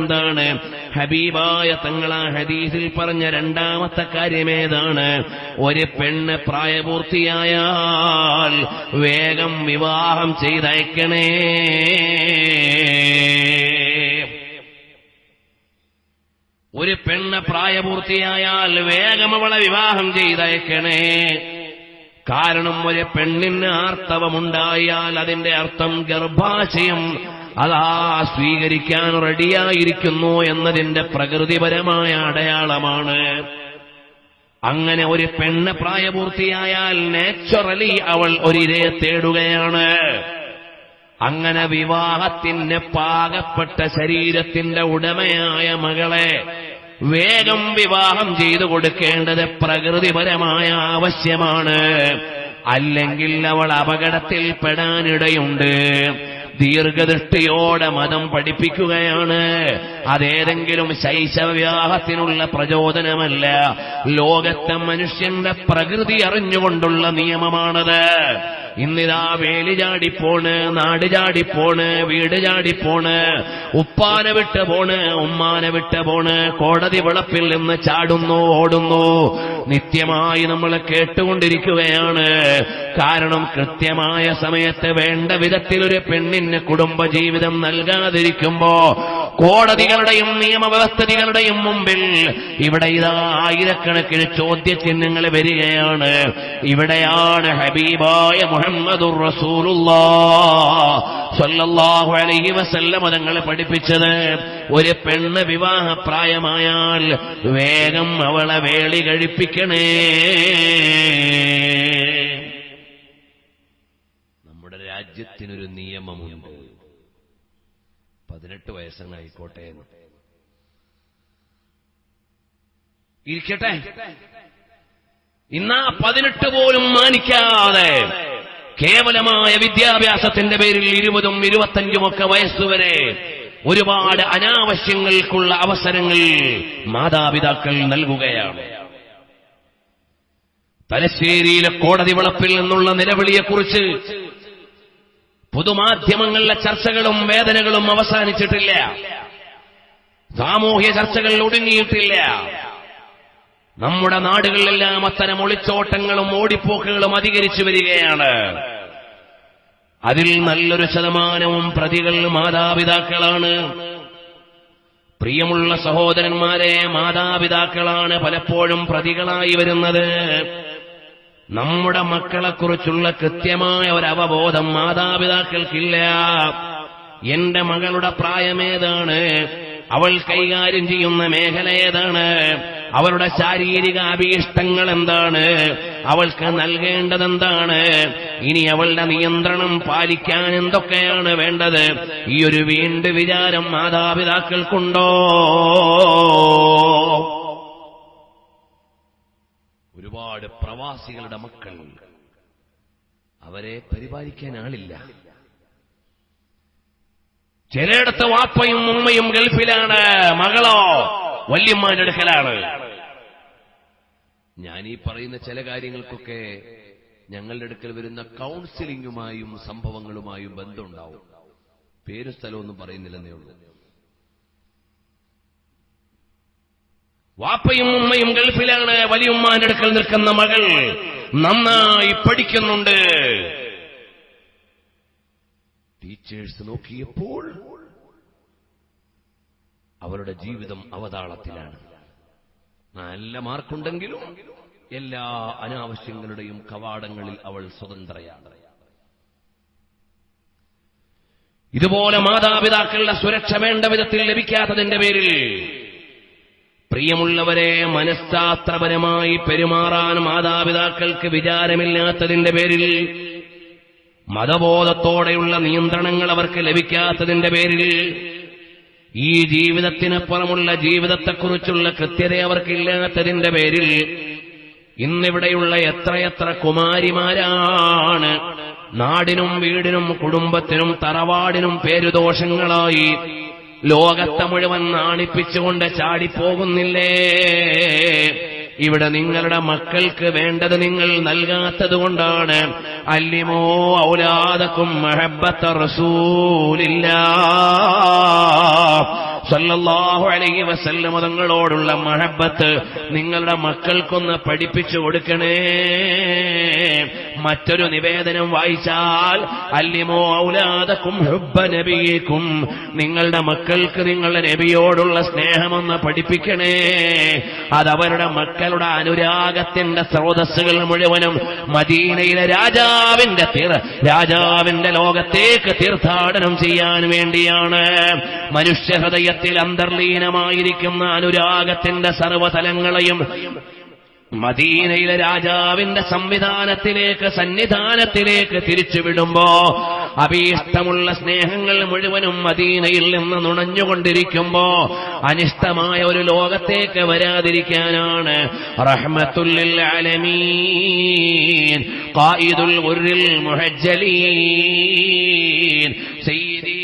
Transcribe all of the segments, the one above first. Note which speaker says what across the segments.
Speaker 1: എന്താണ്? ഹബീബായ തങ്ങൾ ആ ഹദീസിൽ പറഞ്ഞ രണ്ടാമത്തെ കാര്യമേതാണ്. ഒരു പെണ്ണ് പ്രായപൂർത്തിയായാൽ വേഗം വിവാഹം ചെയ്തയക്കണേ. ഒരു പെണ്ണ് പ്രായപൂർത്തിയായാൽ വേഗം അവളെ വിവാഹം ചെയ്തയക്കണേ. കാരണം ഒരു പെണ്ണിന് ആർത്തവമുണ്ടായാൽ അതിന്റെ അർത്ഥം ഗർഭാശയം അതാ സ്വീകരിക്കാൻ റെഡിയായിരിക്കുന്നു എന്നതിന്റെ പ്രകൃതിപരമായ അടയാളമാണ്. അങ്ങനെ ഒരു പെണ്ണ് പ്രായപൂർത്തിയായാൽ നാച്ചുറലി അവൾ ഒരിരയെ തേടുകയാണ്. അങ്ങനെ വിവാഹത്തിന് പാകപ്പെട്ട ശരീരത്തിന്റെ ഉടമയായ മകളെ വേഗം വിവാഹം ചെയ്തു കൊടുക്കേണ്ടത് പ്രകൃതിപരമായ ആവശ്യമാണ്. അല്ലെങ്കിൽ അവൾ അപകടത്തിൽ പെടാനിടയുണ്ട് ദീർഘദൃഷ്ടിയോടെ മതം പഠിപ്പിക്കുകയാണ്. അതേതെങ്കിലും ശൈശവവിവാഹത്തിനുള്ള പ്രചോദനമല്ല. ലോകത്തെ മനുഷ്യന്റെ പ്രകൃതി അറിഞ്ഞുകൊണ്ടുള്ള നിയമമാണത്. ഇന്നിതാ വേലി ചാടിപ്പോണ് നാട് ചാടിപ്പോണ് വീട് ചാടിപ്പോണ് ഉപ്പാനെ വിട്ട് പോണ് ഉമ്മാനെ വിട്ട് പോണ് കോടതി വിളപ്പിൽ നിന്ന് ചാടുന്നു ഓടുന്നു. നിത്യമായി നമ്മൾ കേട്ടുകൊണ്ടിരിക്കുകയാണ്. കാരണം കൃത്യമായ സമയത്ത് വേണ്ട വിധത്തിൽ ഒരു പെണ്ണിന് കുടുംബജീവിതം നൽകാതിരിക്കുമ്പോ കോടതികളുടെയും നിയമവ്യവസ്ഥിതികളുടെയും മുമ്പിൽ ഇവിടെ ഇതാ ആയിരക്കണക്കിന് ചോദ്യചിഹ്നങ്ങൾ വരികയാണ്. ഇവിടെയാണ് ഹബീബായ മുഹമ്മദുർ റസൂലുള്ളാ സ്വല്ലല്ലാഹു അലൈഹി വസല്ലം തങ്ങളെ പഠിപ്പിച്ചത് ഒരു പെണ്ണ് വിവാഹപ്രായമായാൽ വേഗം അവളെ വേളി കഴിപ്പിക്കണേ. നമ്മുടെ രാജ്യത്തിനൊരു നിയമമുണ്ട്. പതിനെട്ട് വയസ്സങ്ങായിക്കോട്ടെ ഇരിക്കട്ടെ. ഇന്നാ പതിനെട്ട് പോലും മാനിക്കാതെ കേവലമായ വിദ്യാഭ്യാസത്തിന്റെ പേരിൽ ഇരുപതും ഇരുപത്തഞ്ചും ഒക്കെ വയസ്സുവരെ ഒരുപാട് അനാവശ്യങ്ങൾക്കുള്ള അവസരങ്ങൾ മാതാപിതാക്കൾ നൽകുകയാണ്. തലശ്ശേരിയിലെ കോടതി വളപ്പിൽ നിന്നുള്ള നിലവിളിയെക്കുറിച്ച് പൊതുമാധ്യമങ്ങളിലെ ചർച്ചകളും വേദനകളും അവസാനിച്ചിട്ടില്ല. സാമൂഹ്യ ചർച്ചകൾ ഒടുങ്ങിയിട്ടില്ല. നമ്മുടെ നാടുകളിലെല്ലാം അത്തരം ഒളിച്ചോട്ടങ്ങളും ഓടിപ്പോക്കുകളും അധികരിച്ചു വരികയാണ്. അതിൽ നല്ലൊരു ശതമാനവും പ്രതികൾ മാതാപിതാക്കളാണ്. പ്രിയമുള്ള സഹോദരന്മാരെ മാതാപിതാക്കളാണ് പലപ്പോഴും പ്രതികളായി വരുന്നത്. നമ്മുടെ മക്കളെക്കുറിച്ചുള്ള കൃത്യമായ ഒരു അവബോധം മാതാപിതാക്കൾക്കില്ല. എന്റെ മകളുടെ പ്രായമേതാണ്? അവൾ കൈകാര്യം ചെയ്യുന്ന മേഖല ഏതാണ്? അവരുടെ ശാരീരിക അഭീഷ്ടങ്ങൾ എന്താണ്? അവൾക്ക് നൽകേണ്ടതെന്താണ്? ഇനി അവളുടെ നിയന്ത്രണം പാലിക്കാൻ എന്തൊക്കെയാണ് വേണ്ടത്? ഈ ഒരു വീണ്ട് വിചാരം മാതാപിതാക്കൾക്കുണ്ടോ? ഒരുപാട് പ്രവാസികളുടെ മക്കൾ അവരെ പരിപാലിക്കാൻ ആളില്ല. ചിലയിടത്ത് വാപ്പയും ഉമ്മയും ഗൾഫിലാണ്. മകളോ വല്യമ്മാരുടെ അടുക്കലാണ്. ഞാൻ ഈ പറയുന്ന ചില കാര്യങ്ങൾക്കൊക്കെ ഞങ്ങളുടെ അടുക്കൽ വരുന്ന കൗൺസിലിംഗുമായും സംഭവങ്ങളുമായും ബന്ധമുണ്ടാവും. പേരും സ്ഥലമൊന്നും പറയുന്നില്ലെന്നേ ഉള്ളൂ. വാപ്പയും ഉമ്മയും ഗൾഫിലാണ് വലിയുമ്മാന്റെ അടുക്കൽ നിൽക്കുന്ന മകൾ നന്നായി പഠിക്കുന്നുണ്ട്. ടീച്ചേഴ്സ് നോക്കിയപ്പോൾ അവരുടെ ജീവിതം അവതാളത്തിലാണ്. നല്ല മാർക്കുണ്ടെങ്കിലും എല്ലാ അനാവശ്യങ്ങളുടെയും കവാടങ്ങളിൽ അവൾ സ്വതന്ത്രയാണ്. ഇതുപോലെ മാതാപിതാക്കളുടെ സുരക്ഷ വേണ്ട വിധത്തിൽ ലഭിക്കാത്തതിന്റെ പേരിൽ പ്രിയമുള്ളവരെ മനഃശാസ്ത്രപരമായി പെരുമാറാൻ മാതാപിതാക്കൾക്ക് വിചാരമില്ലാത്തതിന്റെ പേരിൽ മതബോധത്തോടെയുള്ള നിയന്ത്രണങ്ങൾ അവർക്ക് ലഭിക്കാത്തതിന്റെ പേരിൽ ഈ ജീവിതത്തിനപ്പുറമുള്ള ജീവിതത്തെക്കുറിച്ചുള്ള കൃത്യത അവർക്കില്ലാത്തതിന്റെ പേരിൽ ഇന്നിവിടെയുള്ള എത്രയെത്ര കുമാരിമാരാണ് നാടിനും വീടിനും കുടുംബത്തിനും തറവാടിനും പേരുദോഷങ്ങളായി ലോകത്തെ മുഴുവൻ നാണിപ്പിച്ചുകൊണ്ട് ചാടിപ്പോകുന്നില്ലേ? ഇവിടെ നിങ്ങളുടെ മക്കൾക്ക് വേണ്ടത് നിങ്ങൾ നൽകാത്തത് കൊണ്ടാണ്. അല്ലിമോ ഔലാദക്കും മഹബത്ത റസൂലില്ല.
Speaker 2: സല്ലല്ലാഹു അലൈഹി വസല്ലം തങ്ങളോടുള്ള മഹബത്ത് നിങ്ങളുടെ മക്കൾക്കൊന്ന് പഠിപ്പിച്ചു കൊടുക്കണേ. മറ്റൊരു നിവേദനം വായിച്ചാൽ അല്ലിമോ ഔലാദക്കും ഹുബ്ബ നബിയേക്കും നിങ്ങളുടെ മക്കൾക്ക് നിങ്ങളുടെ നബിയോടുള്ള സ്നേഹമൊന്ന് പഠിപ്പിക്കണേ. അതവരുടെ മക്കളുടെ അനുരാഗത്തിന്റെ സ്രോതസ്സുകൾ മുഴുവനും മദീനയിലെ രാജാവിന്റെ തീർ രാജാവിന്റെ ലോകത്തേക്ക് തീർത്ഥാടനം ചെയ്യാൻ വേണ്ടിയാണ്. മനുഷ്യഹൃദയത്തിൽ അന്തർലീനമായിരിക്കുന്ന അനുരാഗത്തിന്റെ സർവതലങ്ങളെയും മദീനയിലെ രാജാവിന്റെ സംവിധാനത്തിലേക്ക് സന്നിധാനത്തിലേക്ക് തിരിച്ചുവിടുമ്പോ അഭീഷ്ടമുള്ള സ്നേഹങ്ങൾ മുഴുവനും മദീനയിൽ നിന്ന് നുണഞ്ഞുകൊണ്ടിരിക്കുമ്പോ അനിഷ്ടമായ ഒരു ലോകത്തേക്ക് വരാതിരിക്കാനാണ്. റഹ്മത്തുല്ലിൽ സയ്യിദി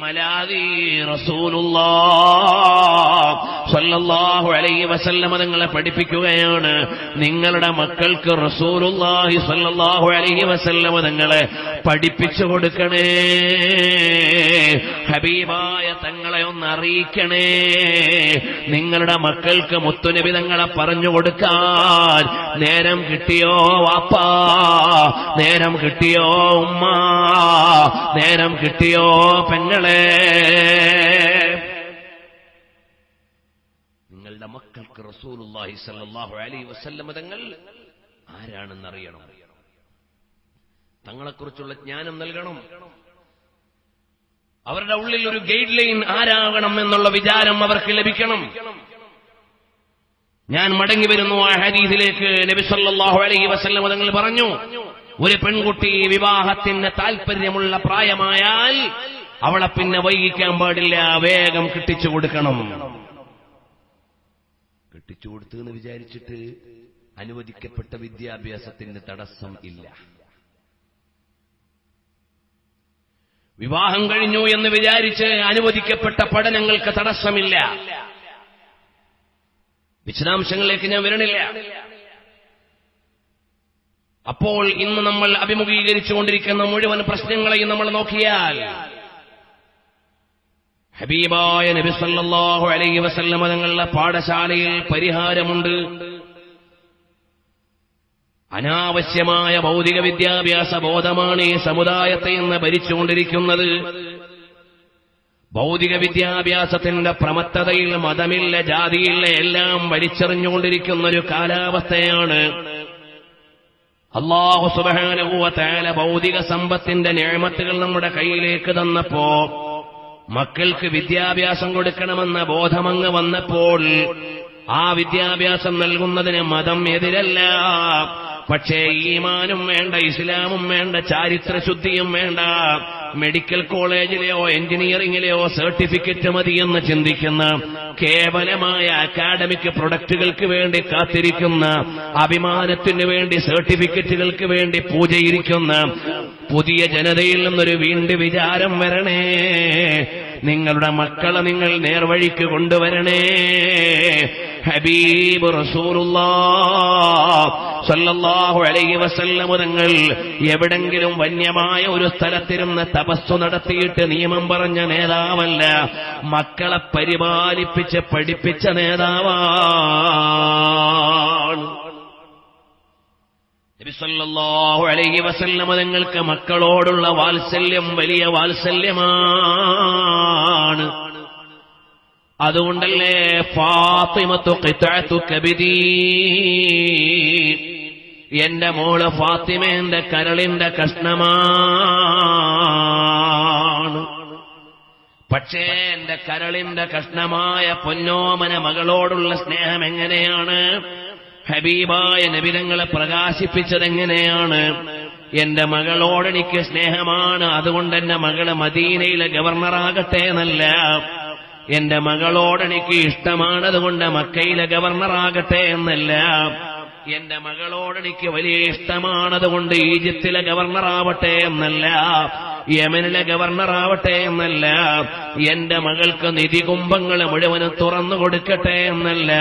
Speaker 2: ملاذي رسول الله. സല്ലല്ലാഹു അലൈഹി വസല്ലമ നിങ്ങളെ പഠിപ്പിക്കുകയാണ്. നിങ്ങളുടെ മക്കൾക്ക് റസൂലുള്ളാഹി സല്ലല്ലാഹു അലൈഹി വസല്ലമ നിങ്ങളെ പഠിപ്പിച്ചു കൊടുക്കണേ. ഹബീബായ തങ്ങളെ ഒന്ന് അറിയിക്കണേ. നിങ്ങളുടെ മക്കൾക്ക് മുത്തുനബി തങ്ങളെ പറഞ്ഞു കൊടുക്കാൻ നേരം കിട്ടിയോ വാപ്പാ? നേരം കിട്ടിയോ ഉമ്മ? നേരം കിട്ടിയോ പെങ്ങളെ? നിങ്ങളുടെ റസൂലുല്ലാഹി സല്ലല്ലാഹു അലൈഹി വസല്ലമ തങ്ങൾ ആരാണെന്നറിയണം? തങ്ങളെക്കുറിച്ചുള്ള ജ്ഞാനം നൽകണം. അവരുടെ ഉള്ളിൽ ഒരു ഗൈഡ് ലൈൻ ആരാകണം എന്നുള്ള വിചാരം അവർക്ക് ലഭിക്കണം. ഞാൻ മടങ്ങി വരുന്നു ആ നബി സല്ലല്ലാഹു അലൈഹി വസല്ലമ തങ്ങൾ പറഞ്ഞു ഒരു പെൺകുട്ടി വിവാഹത്തിന് താല്പര്യമുള്ള പ്രായമായാൽ അവളെ പിന്നെ വൈകിക്കാൻ പാടില്ല വേഗം കിട്ടിച്ചു കൊടുക്കണം. കെട്ടിച്ചു കൊടുത്തു എന്ന് വിചാരിച്ചിട്ട് അനുവദിക്കപ്പെട്ട വിദ്യാഭ്യാസത്തിന് തടസ്സം ഇല്ല. വിവാഹം കഴിഞ്ഞു എന്ന് വിചാരിച്ച് അനുവദിക്കപ്പെട്ട പഠനങ്ങൾക്ക് തടസ്സമില്ല. വിശദാംശങ്ങളിലേക്ക് ഞാൻ വരണില്ല. അപ്പോൾ ഇന്ന് നമ്മൾ അഭിമുഖീകരിച്ചുകൊണ്ടിരിക്കുന്ന മുഴുവൻ പ്രശ്നങ്ങളെയും നമ്മൾ നോക്കിയാൽ ഹബീബായ നബി സല്ലല്ലാഹു അലൈഹി വസല്ലമ തങ്ങളുടെ പാഠശാലയിൽ പരിഹാരമുണ്ട്. അനാവശ്യമായ ഭൗതിക വിദ്യാഭ്യാസ ബോധമാണ് ഈ സമുദായത്തെ ഇന്ന് ഭരിച്ചുകൊണ്ടിരിക്കുന്നത്. ഭൗതിക വിദ്യാഭ്യാസത്തിന്റെ പ്രമത്തതയിൽ മതമില്ല ജാതിയില്ല എല്ലാം വലിച്ചെറിഞ്ഞുകൊണ്ടിരിക്കുന്ന ഒരു കാലാവസ്ഥയാണ് അള്ളാഹു സുബാനുഭൂവത്തായ ഭൗതിക സമ്പത്തിന്റെ ഞാമത്തുകൾ നമ്മുടെ കയ്യിലേക്ക് തന്നപ്പോ മക്കൾക്ക് വിദ്യാഭ്യാസം കൊടുക്കണമെന്ന ബോധമങ്ങ് വന്നപ്പോൾ ആ വിദ്യാഭ്യാസം നൽകുന്നതിന് മതം എതിരല്ല. പക്ഷേ ഈമാനും വേണ്ട ഇസ്ലാമും വേണ്ട ചാരിത്രശുദ്ധിയും വേണ്ട. മെഡിക്കൽ കോളേജിലെയോ എഞ്ചിനീയറിംഗിലെയോ സർട്ടിഫിക്കറ്റ് മതിയെന്ന് ചിന്തിക്കുന്ന കേവലമായ അക്കാഡമിക് പ്രൊഡക്റ്റുകൾക്ക് വേണ്ടി കാത്തിരിക്കുന്ന അഭിമാനത്തിന് വേണ്ടി സർട്ടിഫിക്കറ്റുകൾക്ക് വേണ്ടി പൂജയിരിക്കുന്ന പുതിയ ജനതയിൽ നിന്നൊരു വീണ്ടും വിചാരം വരണേ. നിങ്ങളുടെ മക്കളെ നിങ്ങൾ നേർവഴിക്ക് കൊണ്ടുവരണേ. ഹബീബ് സല്ലല്ലാഹു അലൈഹി വസല്ലം തങ്ങൾ എവിടെങ്കിലും വന്യമായ ഒരു സ്ഥലത്തിരുന്ന് തപസ്സു നടത്തിയിട്ട് നിയമം പറഞ്ഞ നേതാവല്ല മക്കളെ പരിപാലിപ്പിച്ച് പഠിപ്പിച്ച നേതാവാണ്. നബി സല്ലല്ലാഹു അലൈഹി വസല്ലമ തങ്ങൾക്ക് മക്കളോടുള്ള വാത്സല്യം വലിയ വാത്സല്യമാണ് അതുകൊണ്ടല്ലേ ഫാത്തിമത്തു കിത്താത്തു കബിദീ എന്റെ മോൾ ഫാത്തിമേന്റെ കരളിന്റെ കഷ്ണമാണ്. പക്ഷേ എന്റെ കരളിന്റെ കഷ്ണമായ പൊന്നോമന മകളോടുള്ള സ്നേഹം എങ്ങനെയാണ്? ഹബീബായ നബിതങ്ങളെ പ്രകാശിപ്പിച്ചതെങ്ങനെയാണ്? എന്റെ മകളോട് എനിക്ക് സ്നേഹമാണ്. അതുകൊണ്ട് എന്റെ മകൾ മദീനയിലെ ഗവർണറാകട്ടെ എന്നല്ല. എന്റെ മകളോട് എനിക്ക് ഇഷ്ടമാണ്. അതുകൊണ്ട് മക്കയിലെ ഗവർണറാകട്ടെ എന്നല്ല. എന്റെ മകളോട് എനിക്ക് വലിയ ഇഷ്ടമാണതുകൊണ്ട് ഈജിപ്തിലെ ഗവർണറാവട്ടെ എന്നല്ല. യമനിലെ ഗവർണറാവട്ടെ എന്നല്ല. എന്റെ മകൾക്ക് നിധി കുംഭങ്ങൾ മുഴുവനും തുറന്നു കൊടുക്കട്ടെ എന്നല്ല.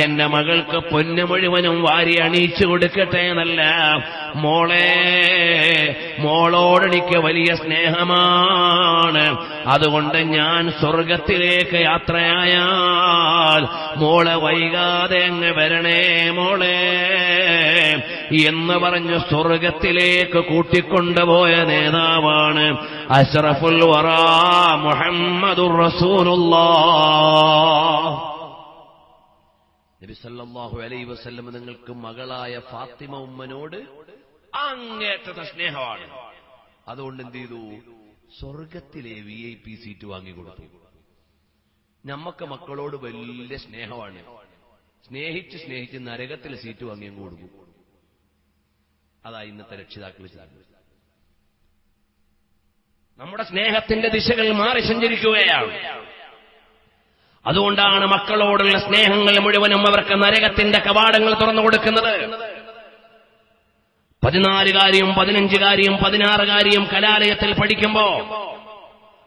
Speaker 2: എന്റെ മകൾക്ക് പൊന്നു മുഴുവനും വാരി അണിയിച്ചു കൊടുക്കട്ടെ എന്നല്ല. മോളെ മോളോടെനിക്ക് വലിയ സ്നേഹമാണ്. അതുകൊണ്ട് ഞാൻ സ്വർഗത്തിലേക്ക് യാത്രയായാൽ മോളെ വൈകാതെ അങ്ങ് വരണേ മോളെ എന്ന് പറഞ്ഞ് സ്വർഗത്തിലേക്ക് കൂട്ടിക്കൊണ്ടുപോയ നേതാവാണ് അഷ്റഫുൽ വറ മുഹമ്മദുർ റസൂലുള്ള
Speaker 1: നബി സല്ലല്ലാഹു അലൈഹി വസല്ലം നിങ്ങൾക്ക് മകളായ ഫാത്തിമ ഉമ്മനോട് അങ്ങേറ്റത്തെ സ്നേഹമാണ്. അതുകൊണ്ട് എന്ത് ചെയ്തു? സ്വർഗത്തിലെ വി ഐ പി സീറ്റ് വാങ്ങിക്കൊടുത്തു. നമ്മക്ക് മക്കളോട് വലിയ സ്നേഹമാണ്. സ്നേഹിച്ച് സ്നേഹിച്ച് നരകത്തിലെ സീറ്റ് വാങ്ങിയും കൊടുക്കും. അതാ ഇന്നത്തെ രക്ഷിതാക്കൾ
Speaker 2: നമ്മുടെ സ്നേഹത്തിന്റെ ദിശകൾ മാറി സഞ്ചരിക്കുകയാണ്. അതുകൊണ്ടാണ് മക്കളോടുള്ള സ്നേഹങ്ങൾ മുഴുവനും അവർക്ക് നരകത്തിന്റെ കവാടങ്ങൾ തുറന്നു കൊടുക്കുന്നത്. പതിനാലുകാരിയും പതിനഞ്ചുകാരിയും പതിനാറുകാരിയും കലാലയത്തിൽ പഠിക്കുമ്പോ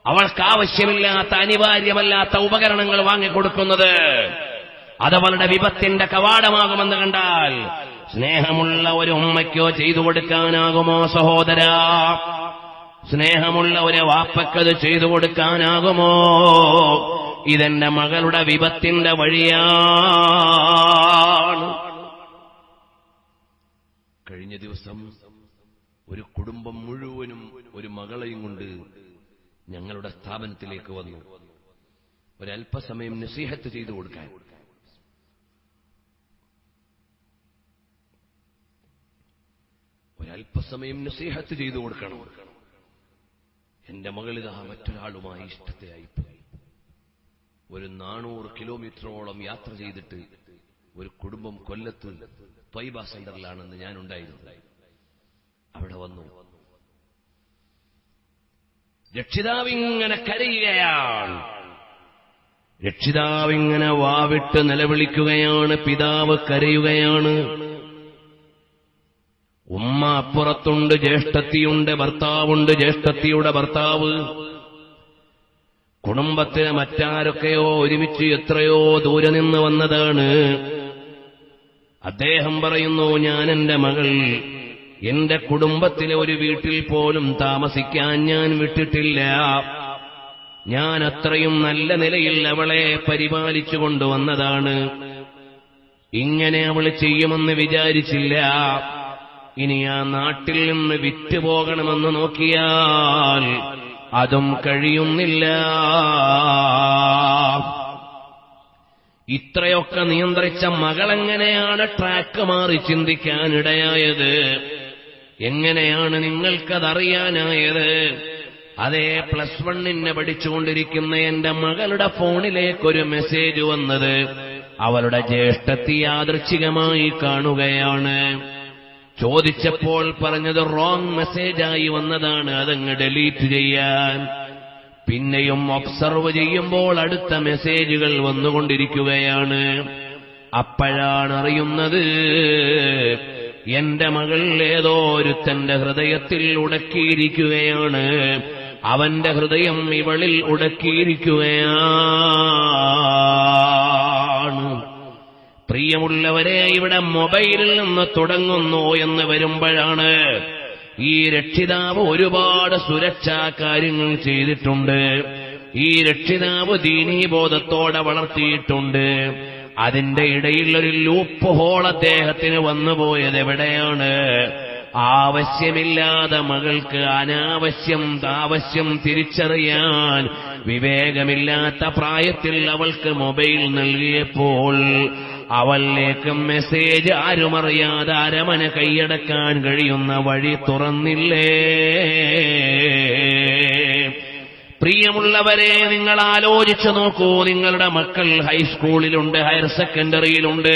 Speaker 2: അവൾക്ക് ആവശ്യമില്ലാത്ത അനിവാര്യമല്ലാത്ത ഉപകരണങ്ങൾ വാങ്ങിക്കൊടുക്കുന്നത് അതവളുടെ വിപത്തിന്റെ കവാടമാകുമെന്ന് കണ്ടാൽ സ്നേഹമുള്ള ഒരു ഉമ്മയ്ക്കോ ചെയ്തു കൊടുക്കാനാകുമോ സഹോദര? സ്നേഹമുള്ള ഒരു വാപ്പക്കത് ചെയ്തു കൊടുക്കാനാകുമോ? ഇതെന്റെ മകളുടെ വിപത്തിന്റെ വഴിയാണ്.
Speaker 1: കഴിഞ്ഞ ദിവസം ഒരു കുടുംബം മുഴുവനും ഒരു മകളെയും കൊണ്ട് ഞങ്ങളുടെ സ്ഥാപനത്തിലേക്ക് വന്നു. ഒരല്പസമയം നസീഹത്ത് ചെയ്തു കൊടുക്കാൻ. ഒരല്പസമയം നസീഹത്ത് ചെയ്തു കൊടുക്കണം. എന്റെ മകളിതാ മറ്റൊരാളുമായി ഇഷ്ടത്തെ ഇഷ്ടത്തെയായിപ്പോയി. ഒരു നാനൂറ് കിലോമീറ്ററോളം യാത്ര ചെയ്തിട്ട് ഒരു കുടുംബം കൊല്ലത്ത് ത്വൈബ സെന്ററിലാണെന്ന് ഞാൻ ഉണ്ടായിരുന്നു അവിടെ വന്നു.
Speaker 2: രക്ഷിതാവിങ്ങനെ കരയുകയാണ്. രക്ഷിതാവിങ്ങനെ വാവിട്ട് നിലവിളിക്കുകയാണ് പിതാവ് കരയുകയാണ്. ഉമ്മ അപ്പുറത്തുണ്ട് ജ്യേഷ്ഠത്തിയുണ്ട് ഭർത്താവുണ്ട് ജ്യേഷ്ഠത്തിയുടെ ഭർത്താവ്. കുടുംബത്തിന് മറ്റാരൊക്കെയോ ഒരുമിച്ച് എത്രയോ ദൂരെ നിന്ന് വന്നതാണ്. അദ്ദേഹം പറയുന്നു ഞാൻ എന്റെ മകൾ എന്റെ കുടുംബത്തിലെ ഒരു വീട്ടിൽ പോലും താമസിക്കാൻ ഞാൻ വിട്ടിട്ടില്ല. ഞാൻ അത്രയും നല്ല നിലയിൽ അവളെ പരിപാലിച്ചു കൊണ്ടുവന്നതാണ്. ഇങ്ങനെ അവൾ ചെയ്യുമെന്ന് വിചാരിച്ചില്ല. ഇനി ആ നാട്ടിൽ നിന്ന് വിറ്റുപോകണമെന്ന് നോക്കിയാൽ അതും കഴിയുന്നില്ല. ഇത്രയൊക്കെ നിയന്ത്രിച്ച മകളെങ്ങനെയാണ് ട്രാക്ക് മാറി ചിന്തിക്കാനിടയായത്? എങ്ങനെയാണ് നിങ്ങൾക്കതറിയാനായത്? അതേ പ്ലസ് വണ്ണിനെ പഠിച്ചുകൊണ്ടിരിക്കുന്ന എന്റെ മകളുടെ ഫോണിലേക്കൊരു മെസ്സേജ് വന്നത് അവളുടെ ജ്യേഷ്ഠത്തി യാദൃച്ഛികമായി കാണുകയാണ്. ചോദിച്ചപ്പോൾ പറഞ്ഞത് റോങ് മെസ്സേജായി വന്നതാണ്. അതങ്ങ് ഡിലീറ്റ് ചെയ്യാൻ. പിന്നെയും ഒബ്സർവ് ചെയ്യുമ്പോൾ അടുത്ത മെസ്സേജുകൾ വന്നുകൊണ്ടിരിക്കുകയാണ്. അപ്പോഴാണ് അറിയുന്നത് എന്റെ മകൾ ഏതോ ഒരുത്തന്റെ ഹൃദയത്തിൽ ഉടക്കിയിരിക്കുകയാണ്. അവന്റെ ഹൃദയം ഇവളിൽ ഉടക്കിയിരിക്കുകയാണ്. പ്രിയമുള്ളവരെ ഇവിടെ മൊബൈലിൽ നിന്ന് തുടങ്ങുന്നു എന്ന് വരുമ്പോഴാണ് ഈ രക്ഷിതാവ് ഒരുപാട് സുരക്ഷാ കാര്യങ്ങൾ ചെയ്തിട്ടുണ്ട്. ഈ രക്ഷിതാവ് ദീനീബോധത്തോടെ വളർത്തിയിട്ടുണ്ട്. അതിന്റെ ഇടയിൽ ഒരു ലൂപ്പ് ഹോൾ അദ്ദേഹത്തിന് വന്നുപോയത് എവിടെയാണ്? ആവശ്യമില്ലാതെ മകൾക്ക് അനാവശ്യം ആവശ്യം തിരിച്ചറിയാൻ വിവേകമില്ലാത്ത പ്രായത്തിൽ അവൾക്ക് മൊബൈൽ നൽകിയപ്പോൾ അവളിലേക്ക് മെസ്സേജ് ആരുമറിയാതെ അരമന കൈയടക്കാൻ കഴിയുന്ന വഴി തുറന്നില്ലേ? പ്രിയമുള്ളവരെ നിങ്ങൾ ആലോചിച്ചു നോക്കൂ. നിങ്ങളുടെ മക്കൾ ഹൈസ്കൂളിലുണ്ട് ഹയർ സെക്കൻഡറിയിലുണ്ട്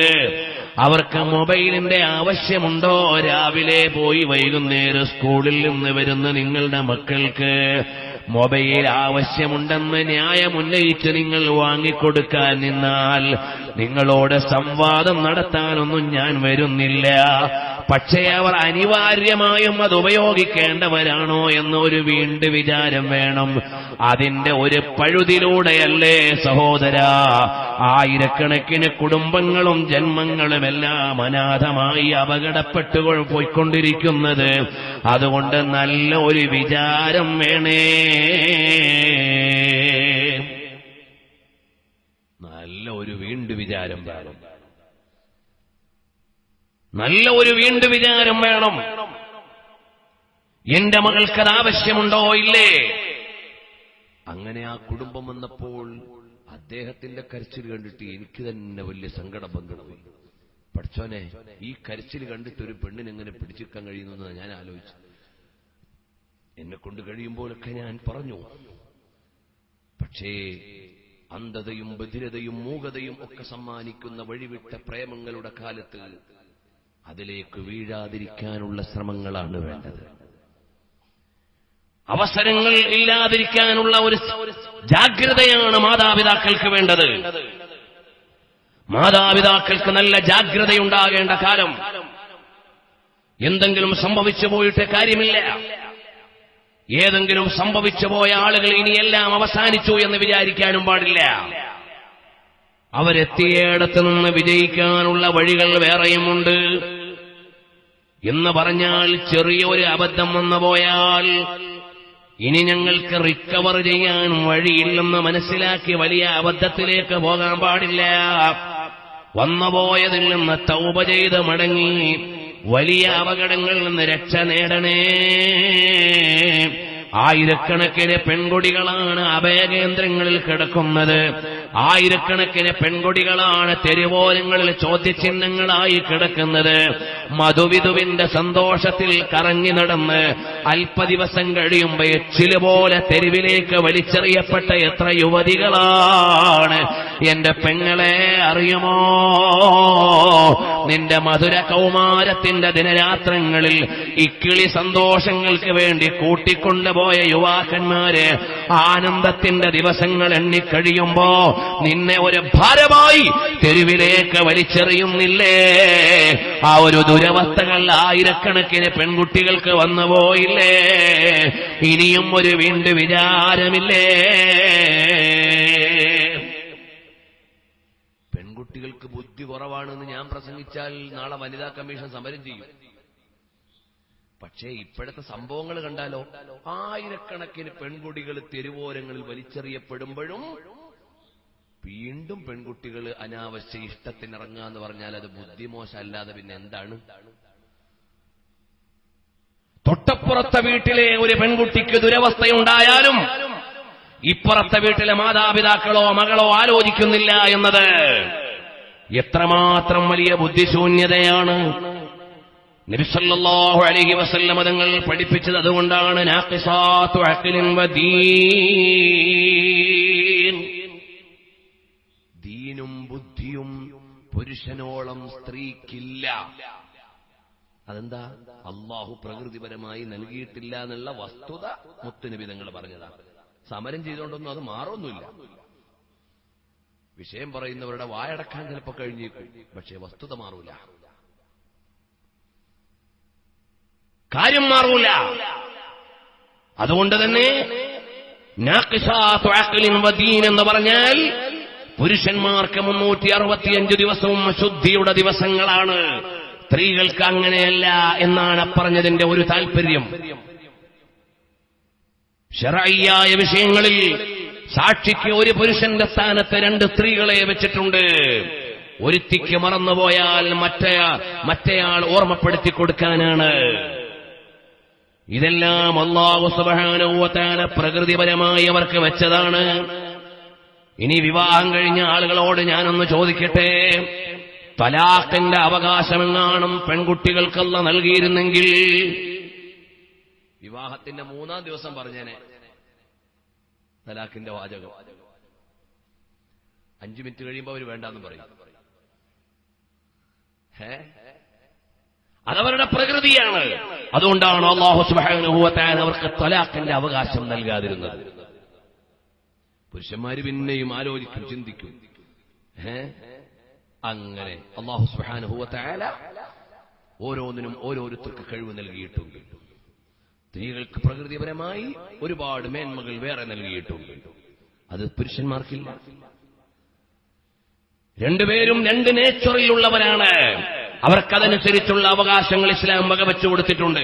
Speaker 2: അവർക്ക് മൊബൈലിന്റെ ആവശ്യമുണ്ടോ? രാവിലെ പോയി വൈകുന്നേരം സ്കൂളിൽ നിന്ന് വരുന്ന നിങ്ങളുടെ മക്കൾക്ക് മൊബൈൽ ആവശ്യമുണ്ടെന്ന് ന്യായമുന്നയിച്ച് നിങ്ങൾ വാങ്ങിക്കൊടുക്കാൻ നിന്നാൽ നിങ്ങളോട് സംവാദം നടത്താനൊന്നും ഞാൻ വരുന്നില്ല. പക്ഷേ അവർ അനിവാര്യമായും അത് ഉപയോഗിക്കേണ്ടവരാണോ എന്നൊരു വീണ്ടും വിചാരം വേണം. അതിന്റെ ഒരു പഴുതിലൂടെയല്ലേ സഹോദര. ആയിരക്കണക്കിന് കുടുംബങ്ങളും ജന്മങ്ങളും എല്ലാം അനാഥമായി അപകടപ്പെട്ടു പോയിക്കൊണ്ടിരിക്കുന്നത്. അതുകൊണ്ട് നല്ല ഒരു വിചാരം വേണേ.
Speaker 1: നല്ല ഒരു വീണ്ടു വിചാരം വേണം.
Speaker 2: നല്ല ഒരു വീണ്ടും വിചാരം വേണം. എന്റെ മകൾക്കത് ആവശ്യമുണ്ടോ? ഇല്ലേ?
Speaker 1: അങ്ങനെ ആ കുടുംബം വന്നപ്പോൾ അദ്ദേഹത്തിന്റെ കരച്ചിൽ കണ്ടിട്ട് എനിക്ക് തന്നെ വലിയ സങ്കടം പങ്കിടുന്നു. പഠിച്ചോനെ ഈ കരച്ചിൽ കണ്ടിട്ട് ഒരു പെണ്ണിന് എങ്ങനെ പിടിച്ചിരിക്കാൻ കഴിയുന്നു ഞാൻ ആലോചിച്ചു. എന്നെ കൊണ്ട് കഴിയുമ്പോഴൊക്കെ ഞാൻ പറഞ്ഞു. പക്ഷേ അന്ധതയും ബധിരതയും മൂകതയും ഒക്കെ സമ്മാനിക്കുന്ന വഴിവിട്ട പ്രേമങ്ങളുടെ കാലത്ത് അതിലേക്ക് വീഴാതിരിക്കാനുള്ള ശ്രമങ്ങളാണ് വേണ്ടത്.
Speaker 2: അവസരങ്ങൾ ഇല്ലാതിരിക്കാനുള്ള ഒരു ജാഗ്രതയാണ് മാതാപിതാക്കൾക്ക് വേണ്ടത്. മാതാപിതാക്കൾക്ക് നല്ല ജാഗ്രതയുണ്ടാകേണ്ട കാലം. എന്തെങ്കിലും സംഭവിച്ചു പോയിട്ട് കാര്യമില്ല. ഏതെങ്കിലും സംഭവിച്ചു പോയ ആളുകൾ ഇനിയെല്ലാം അവസാനിച്ചു എന്ന് വിചാരിക്കാനും പാടില്ല. അവരെത്തിയേടത്ത് നിന്ന് വിജയിക്കാനുള്ള വഴികൾ വേറെയുമുണ്ട്. എന്ന് പറഞ്ഞാൽ ചെറിയൊരു അബദ്ധം വന്നു പോയാൽ ഇനി ഞങ്ങൾക്ക് റിക്കവർ ചെയ്യാൻ വഴിയില്ലെന്ന് മനസ്സിലാക്കി വലിയ അബദ്ധത്തിലേക്ക് പോകാൻ പാടില്ല. വന്നുപോയതിൽ നിന്ന് തൗപ ചെയ്ത് മടങ്ങി വലിയ അപകടങ്ങളിൽ നിന്ന് രക്ഷ നേടണേ. ആയിരക്കണക്കിന് പെൺകുടികളാണ് അഭയകേന്ദ്രങ്ങളിൽ കിടക്കുന്നത്. ആയിരക്കണക്കിന് പെൺകുടികളാണ് തെരുവോരങ്ങളിൽ ചോദ്യചിഹ്നങ്ങളായി കിടക്കുന്നത്. മധുവിധുവിന്റെ സന്തോഷത്തിൽ കറങ്ങി നടന്ന് അല്പദിവസം കഴിയുമ്പോ എച്ചിൽ പോലെ തെരുവിലേക്ക് വലിച്ചെറിയപ്പെട്ട എത്ര യുവതികളാണ്. എന്റെ പെങ്ങളെ അറിയുമോ? നിന്റെ മധുര കൗമാരത്തിന്റെ ദിനരാത്രങ്ങളിൽ ഇക്കിളി സന്തോഷങ്ങൾക്ക് വേണ്ടി കൂട്ടിക്കൊണ്ടുപോയ യുവാക്കന്മാര് ആനന്ദത്തിന്റെ ദിവസങ്ങൾ എണ്ണിക്കഴിയുമ്പോ നിന്നെ ഒരു ഭാരമായി തെരുവിലേക്ക് വലിച്ചെറിയുന്നില്ലേ? ആ ഒരു ദുരവസ്ഥകൾ ആയിരക്കണക്കിന് പെൺകുട്ടികൾക്ക് വന്നുപോയില്ലേ ഇനിയും ഒരു വീണ്ടും വിചാരമില്ലേ?
Speaker 1: പെൺകുട്ടികൾക്ക് ബുദ്ധി കുറവാണെന്ന് ഞാൻ പ്രസംഗിച്ചാൽ നാളെ വനിതാ കമ്മീഷൻ സമരം ചെയ്യും. പക്ഷേ ഇപ്പോഴത്തെ സംഭവങ്ങൾ കണ്ടാലോ? ആയിരക്കണക്കിന് പെൺകുട്ടികൾ തെരുവോരങ്ങളിൽ വലിച്ചെറിയപ്പെടുമ്പോഴും വീണ്ടും പെൺകുട്ടികൾ അനാവശ്യ ഇഷ്ടത്തിനിറങ്ങാന്ന് പറഞ്ഞാൽ അത് ബുദ്ധിമോശമല്ലാതെ പിന്നെ എന്താണ്?
Speaker 2: തൊട്ടപ്പുറത്തെ വീട്ടിലെ ഒരു പെൺകുട്ടിക്ക് ദുരവസ്ഥയുണ്ടായാലും ഇപ്പുറത്തെ വീട്ടിലെ മാതാപിതാക്കളോ മകളോ ആലോചിക്കുന്നില്ല എന്നത് എത്രമാത്രം വലിയ ബുദ്ധിശൂന്യതയാണ്? നബിസല്ലാഹു അലഹി വസല്ലമ തങ്ങൾ പഠിപ്പിച്ചത് അതുകൊണ്ടാണ്.
Speaker 1: ദീനും ബുദ്ധിയും പുരുഷനോളം സ്ത്രീക്കില്ല. അതെന്താ? അള്ളാഹു പ്രകൃതിപരമായി നൽകിയിട്ടില്ല എന്നുള്ള വസ്തുത മുത്തുനബി തങ്ങൾ പറഞ്ഞതാ. സമരം ചെയ്തുകൊണ്ടൊന്നും അത് മാറൊന്നുമില്ല. വിഷയം പറയുന്നവരുടെ വായടക്കാൻ ചിലപ്പോൾ കഴിഞ്ഞേക്കും. പക്ഷേ വസ്തുത മാറൂല.
Speaker 2: കാര്യം മാറൂല. അതുകൊണ്ട് തന്നെ എന്ന് പറഞ്ഞാൽ പുരുഷന്മാർക്ക് മുന്നൂറ്റി അറുപത്തിയഞ്ച് ദിവസവും ശുദ്ധിയുടെ ദിവസങ്ങളാണ്. സ്ത്രീകൾക്ക് അങ്ങനെയല്ല എന്നാണ് പറഞ്ഞതിന്റെ ഒരു താല്പര്യം ഷെറായിയായ വിഷയങ്ങളിൽ സാക്ഷിക്ക് ഒരു പുരുഷന്റെ സ്ഥാനത്ത് രണ്ട് സ്ത്രീകളെ വെച്ചിട്ടുണ്ട്. ഒരുത്തിക്ക് മറന്നുപോയാൽ മറ്റയാൾ മറ്റേയാൾ ഓർമ്മപ്പെടുത്തി കൊടുക്കാനാണ്. ഇതെല്ലാം അള്ളാഹു സുബാനുവത്താന പ്രകൃതിപരമായി അവർക്ക് വെച്ചതാണ്. ഇനി വിവാഹം കഴിഞ്ഞ ആളുകളോട് ഞാനൊന്ന് ചോദിക്കട്ടെ? തലാഖിന്റെ അവകാശമെന്നാണും പെൺകുട്ടികൾക്കല്ല നൽകിയിരുന്നെങ്കിൽ?
Speaker 1: വിവാഹത്തിന്റെ മൂന്നാം ദിവസം പറഞ്ഞേനെ. തലാഖിന്റെ വാചകം. അഞ്ചു മിനിറ്റ് കഴിയുമ്പോൾ അവർ വേണ്ടാന്ന് പറയും.
Speaker 2: അതവരുടെ പ്രകൃതിയാണ്. അതുകൊണ്ടാണ് അള്ളാഹു അവർക്ക് തലാഖിന്റെ അവകാശം നൽകാതിരുന്നത്.
Speaker 1: പുരുഷന്മാര് പിന്നെയും ആലോചിക്കും ചിന്തിക്കും. അങ്ങനെ അള്ളാഹു സുഹാനുഭവത്തായ ഓരോന്നിനും ഓരോരുത്തർക്ക് കഴിവ് നൽകിയിട്ടുണ്ട്. സ്ത്രീകൾക്ക് പ്രകൃതിപരമായി ഒരുപാട് മേന്മകൾ വേറെ നൽകിയിട്ടുണ്ട്. അത് പുരുഷന്മാർക്കില്ല.
Speaker 2: രണ്ടുപേരും രണ്ട് നേച്ചറിലുള്ളവരാണ് അവർക്കതനുസരിച്ചുള്ള അവകാശങ്ങൾ ഇസ്ലാം വകവെച്ചു കൊടുത്തിട്ടുണ്ട്.